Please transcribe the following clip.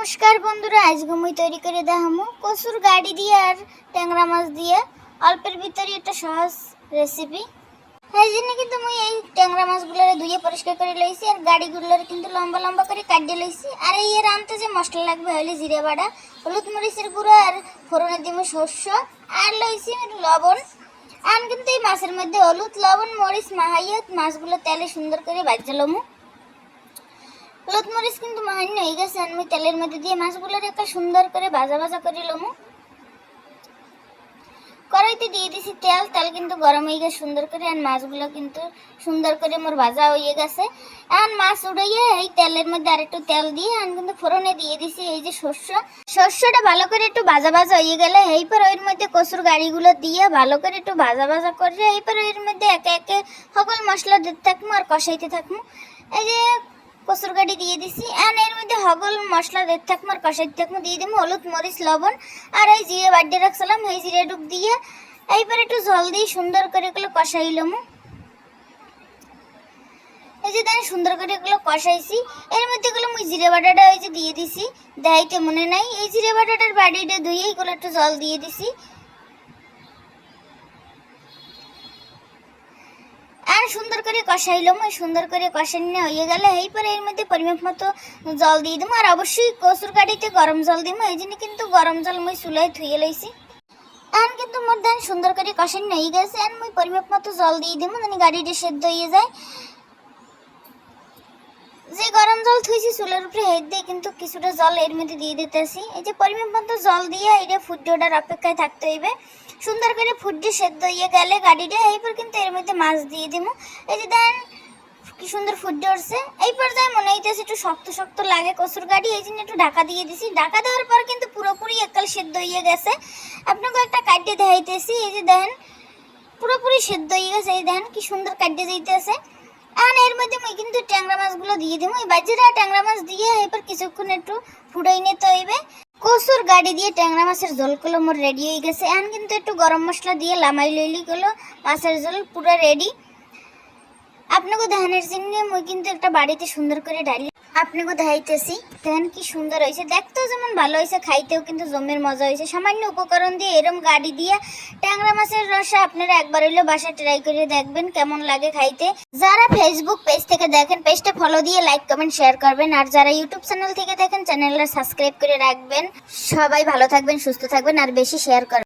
নমস্কার বন্ধুরা, আজকে মুই তৈরি করে দেখামু কসুর গাড়ি দিয়ে আর ট্যাংরা মাছ দিয়ে। অল্পের ভিতরে একটা সহজ রেসিপি এই জন্য কিন্তু মুই এই ট্যাংরা মাছগুলোর ধুয়ে পরিষ্কার করে লইছি আর গাড়িগুলোর কিন্তু লম্বা লম্বা করে কাটিয়ে লইছি। আর এই এর আনতে যে মশলা লাগবে হলে জিরে বাড়া হলুদ মরিচের গুঁড়ো আর ফোড়নে দিব শস্য আর লইছি লবণ। আর কিন্তু এই মাছের মধ্যে হলুদ, লবণ, মরিচ মাহাইয়ত মাছগুলো তেলে সুন্দর করে বাজালামু হলুদ মরিচ কিন্তু মাহান্য হয়ে গেছে আমি তেলের মধ্যে দিয়ে মাছগুলোর একটা সুন্দর করে ভাজা ভাজা করে লমু। কড়াইতে দিয়ে দিছি তেল তেল কিন্তু গরম হয়ে গেছে সুন্দর করে, আর মাছগুলো কিন্তু সুন্দর করে মোর ভাজা হয়ে গেছে। আর মাছ উড়াইয়ে এই তেলের মধ্যে আরেকটু তেল দিয়ে আর কিন্তু ফোড়নে দিয়ে দিছি, এই যে শস্য। শস্যটা ভালো করে একটু ভাজা ভাজা হয়ে গেলে এইপর ওর মধ্যে কসুর গাড়িগুলো দিয়ে ভালো করে একটু ভাজা ভাজা করে এইপর ওর মধ্যে একে একে সকল মশলা দিতে থাকব আর কষাইতে থাকব এই যে কসুর গাড়ি দিয়ে দিছি। আর এর মধ্যে হগল, মশলা দিতে থাকব আর কষাইতে থাকব দিয়ে দিব হলুদ, মরিচ, লবণ। আর এই জিরে বাড্ডে রাখছিলাম, এই জিরে ডুব দিয়ে। এইবার একটু জল দিয়ে সুন্দর করে এগুলো কষাই কষাইলাম এই যে তাই সুন্দর করে এগুলো কষাইছি। এর মধ্যে এগুলো মুই জিরে বাটাটা ওই যে দিয়ে দিছি। দেখাইতে মনে নাই। এই জিরে বাটাটার বাড়িটা ধুয়ে এগুলো একটু জল দিয়ে দিছি। আর সুন্দর করে কষাইলাম ওই সুন্দর করে কষাই নিয়ে হয়ে গেলে। এই পরে এর মধ্যে পরিমাপ মতো জল দিয়ে দেবো। আর অবশ্যই কসুর কাটিতে গরম জল দিব। এই জন্য কিন্তু গরম জল মই চুলায় ধুয়ে লইছি। এখন কিন্তু মোর ধান সুন্দর করে কষানো হয়ে গেছে। আর মই পরিমাপ মতো জল দিয়ে দেবো। মানে গাড়িটি সেদ্ধ হয়ে যায়। থুইছি চুলের উপরে হেড দিয়ে কিন্তু কিছুটা জল এর মধ্যে দিয়ে দিতেছি। এই যে পরিমাণ মতো জল দিয়ে এটা ফুটে ওঠার অপেক্ষায় থাকতে হইবে। সুন্দর করে ফুটে সেদ্ধ হয়ে গেলে গাড়িটা এইপর কিন্তু এর মধ্যে মাছ দিয়ে দিব। এই যে দেন, কি সুন্দর ফুটে উঠছে এই পর্যায়ে মনে হইতেছে একটু শক্ত শক্ত লাগে কসুর গাড়ি, এই জন্য একটু ঢাকা দিয়ে দিছি। ঢাকা দেওয়ার পর কিন্তু পুরোপুরি একাল সেদ্ধ হয়ে গেছে। আপনাকে একটা কাটিয়ে দেখাইতেছি। এই যে দেন, পুরোপুরি সেদ্ধ হয়ে গেছে। এই দেন, কি সুন্দর কাটিয়ে যাইতেছে। আর এর মধ্যে মুই কিন্তু ট্যাংরা মাছগুলো দিয়ে দিই মুই বাজিরা ট্যাংরা মাছ দিয়ে এবার কিছুক্ষণ একটু ফুটাই নিতে হইবে। কসুর গাড়ি দিয়ে ট্যাংরা মাছের ঝোলগুলো মোর রেডি হয়ে গেছে। এখন কিন্তু একটু গরম মশলা দিয়ে লামাই লইলি গুলো। মাছের ঝোল পুরো রেডি আপনাকে ধানের জন্য মুই কিন্তু একটা বাড়িতে সুন্দর করে ডালি আপনাকে দেখাইতেছি। দেখেন কি সুন্দর হয়েছে। দেখতেও যেমন ভালো হয়েছে, খাইতেও কিন্তু জমের মজা হয়েছে। সামান্য উপকরণ দিয়ে এরম গাড়ি দিয়ে ট্যাংরা মাছের রসা আপনারা একবার হইলেও বাসায় ট্রাই করে দেখবেন কেমন লাগে খাইতে। যারা ফেসবুক পেজ থেকে দেখেন পেজটা ফলো দিয়ে লাইক কমেন্ট শেয়ার করবেন। আর যারা ইউটিউব চ্যানেল থেকে দেখেন চ্যানেলটা সাবস্ক্রাইব করে রাখবেন। সবাই ভালো থাকবেন, সুস্থ থাকবেন। আর বেশি শেয়ার করবেন